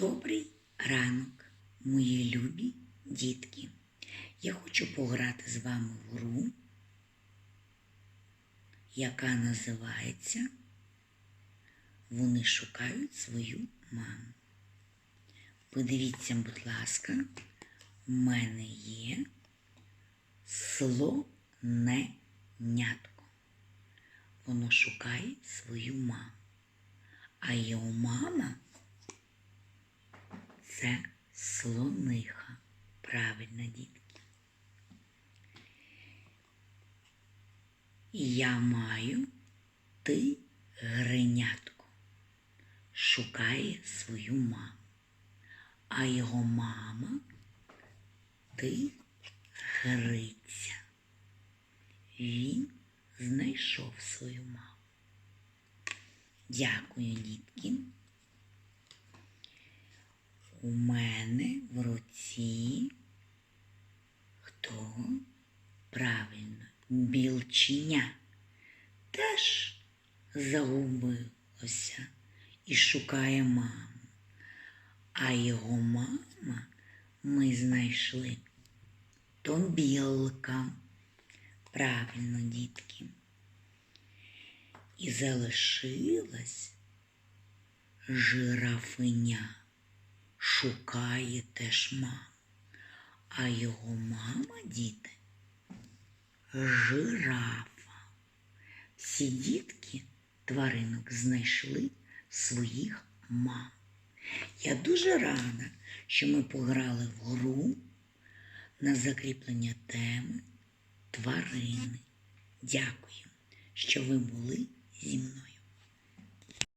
Добрий ранок, мої любі дітки. Я хочу пограти з вами в гру, яка називається Вони шукають свою маму. Подивіться, будь ласка, в мене є слоненятко. Воно шукає свою маму. А його мама це слониха. Правильно, дітки. Я маю ти гринятко. Шукає свою маму. А його мама ти гриця. Він знайшов свою маму. Дякую, дітки. У мене в руці хто? Правильно, білченя теж загубилося і шукає маму. А його мама ми знайшли то білка. Правильно, дітки. І залишилась жирафиня шукає теж маму. А його мама, діти, жирафа. Всі дітки тваринок знайшли своїх мам. Я дуже рада, що ми пограли в гру на закріплення теми тварини. Дякую, що ви були зі мною.